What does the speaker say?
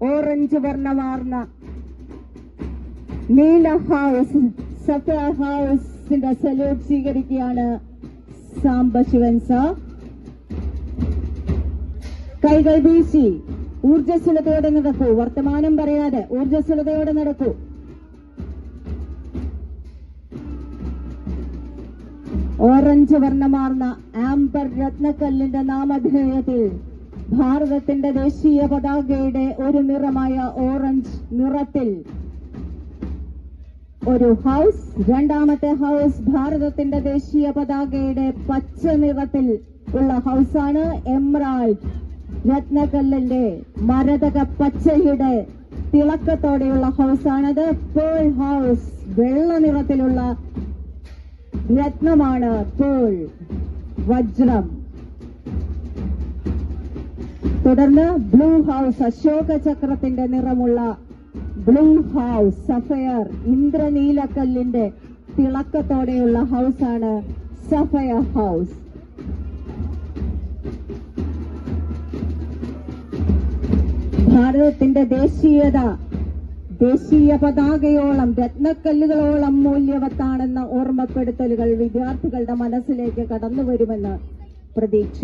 Orange വർണമാർന്ന നീല house സഫ ഹൗസിന്റെ salute സ്വീകരിക്കുകയാണ് സാംബശിവൻ സാർ കൈകൾ വീശി ഊർജസ്വലതയോടെ നടക്കൂ. വർത്തമാനം പറയാതെ ഊർജസ്വലതയോടെ നടക്കൂ. ഓറഞ്ച് വർണമാർന്ന ആംബർ രത്നക്കല്ലിന്റെ നാമധേയത്തിൽ ഭാരതത്തിന്റെ ദേശീയ പതാകയുടെ ഒരു നിറമായ ഓറഞ്ച് നിറത്തിൽ ഒരു ഹൗസ് രണ്ടാമത്തെ ഹൗസ് ഭാരതത്തിന്റെ ദേശീയ പതാകയുടെ പച്ച നിറത്തിൽ ഉള്ള ഹൗസാണ് എംറാൾഡ് രത്നക്കല്ലിന്റെ മരതക പച്ചയുടെ തിളക്കത്തോടെയുള്ള ഹൗസാണത്. പേൾ ഹൗസ് വെള്ള നിറത്തിലുള്ള രത്നമാണ് പേൾ വജ്രം. തുടർന്ന് ബ്ലൂ ഹൗസ് അശോക ചക്രത്തിന്റെ നിറമുള്ള ബ്ലൂ ഹൗസ് സഫയർ ഇന്ദ്രനീലക്കല്ലിന്റെ തിളക്കത്തോടെയുള്ള ഹൗസാണ് സഫയർ ഹൗസ്. ഭാരതത്തിന്റെ ദേശീയത ദേശീയ പതാകയോളം രത്നക്കല്ലുകളോളം മൂല്യവത്താണെന്ന ഓർമ്മപ്പെടുത്തലുകൾ വിദ്യാർത്ഥികളുടെ മനസ്സിലേക്ക് കടന്നുവരുമെന്ന് പ്രതീക്ഷിക്കുന്നു.